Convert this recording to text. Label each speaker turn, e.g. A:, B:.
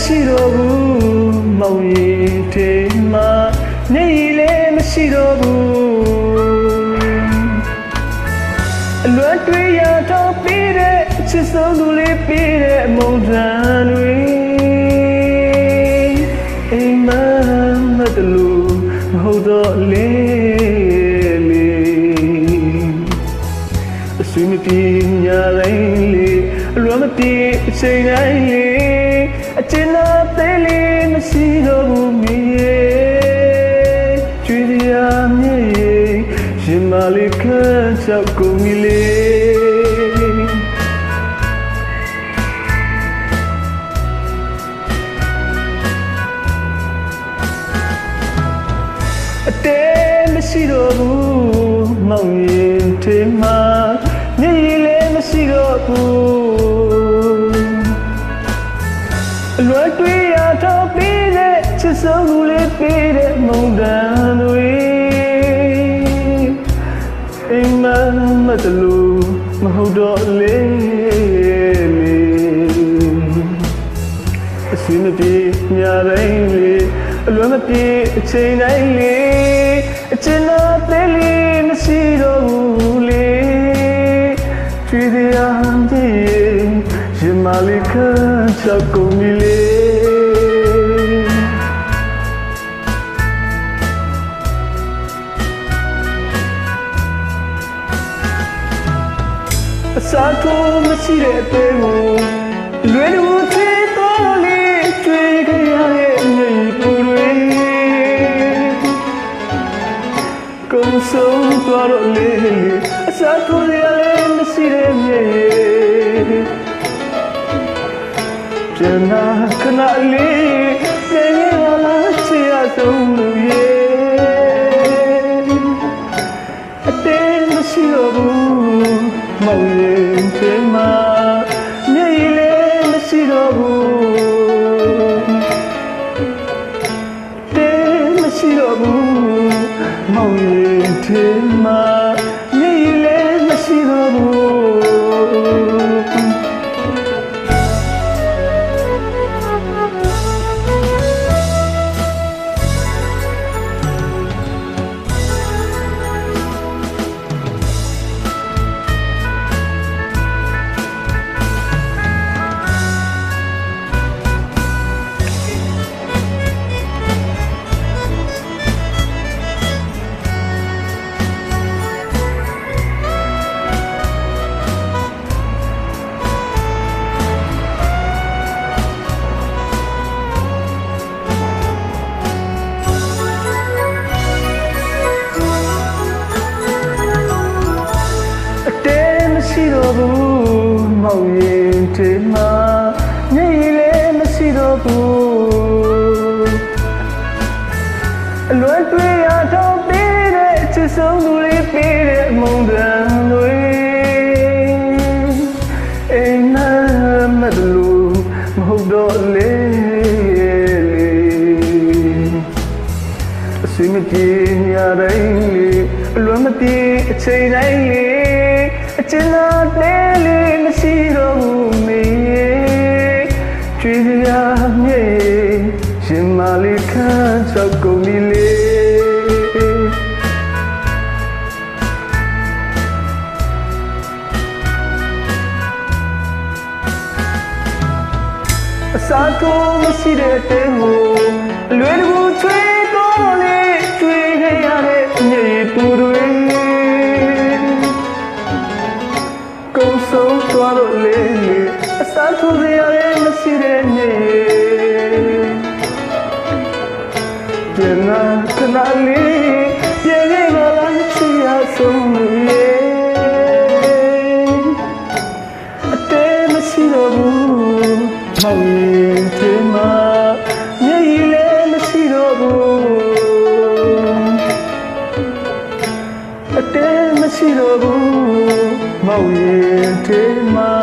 A: မရှိတော့ဘူးမောင်ရင်ထဲမှာနေလည်းမရှိတော့ဘူးအလွတ်တွေရတော့ပြီးတဲ့ချစ်ဆုံးသူလေးပြီးတဲ့မုန်တန်တွေအိမ်မမတလူမဟုတ်တော့လေလေအဆွေမပြေညာတိုင်းလေအလွမ်းမပြေအချိန်တိုင်းလေ အကျဉ်းသားသေးလေးမရှိတော့ဘူးမြေကျွေးရမြေရင်မလေးခန့်ချောက်ကုန်ပြီလေအတဲမရှိတော့ဘူးမောင်ရင်ထေမှာမျက်ရည်လည်းမရှိတော့ဘူး လွယ်တွေးရတော့ပြီးတဲ့ချစ်ဆုံးကူလေးပြီးတဲ့မုန်တန်တွေအိမ်မမတလူမဟုတ်တော့လေလေအစင်းမပြေညာတိုင်းလေအလွမ်းမပြေအချိန်တိုင်းလေအကျဉ်းသားသေးလေးမရှိတော့ဘူးလေကြွေးတရားပြေရင်မလေးခန့်ချောက်ကုန် ထိုးမရှိတဲ့အသေးကိုလွယ်လို့သေးတော့လေးကျွေးကြရရဲ့မြေပူတွေကုန်းဆုံးသွားတော့လေအစားထိုးရလည်းမရှိတဲ့မြေပြန်လာခဏလေးပြန်ရလာချစ်ရဆုံး ဘူးတင်းမရှိတော့ဘူးမောင်ရ တော့ဘူးမောင်ရင်ထဲမှာမြေကြီးလည်းမရှိတော့ဘူးအလွယ်တွေရတော့ပြီးတဲ့ချစ်ဆုံးသူလေးပြီးတဲ့မုန်တန်တွေအိမ်မမတလူမဟုတ်တော့လေလေအစင်းမပြေညာတိုင်းလေအလွမ်းမပြေအချိန်တိုင်းလေအ ကျဉ်းသားတဲလေးမရှိတော့ဘူးမေကျွေးစရာမြေရှင်မလေးခန့်ချောက်ကုန်ပြီလေအစားထိုးမရှိတဲ့တဲကိုအလွယ်တကူချွေး န်လာခဏလေးပြန်ခဲ့ပါလားချီရဆုံးလို့ရေအတဲမရှိတော့ဘူးမောင်ရင်ထဲမှာမြေကြီးလည်းမရှိတော့ဘူးအတဲမရှိတော့ဘူးမောင်ရင်ထဲမှာ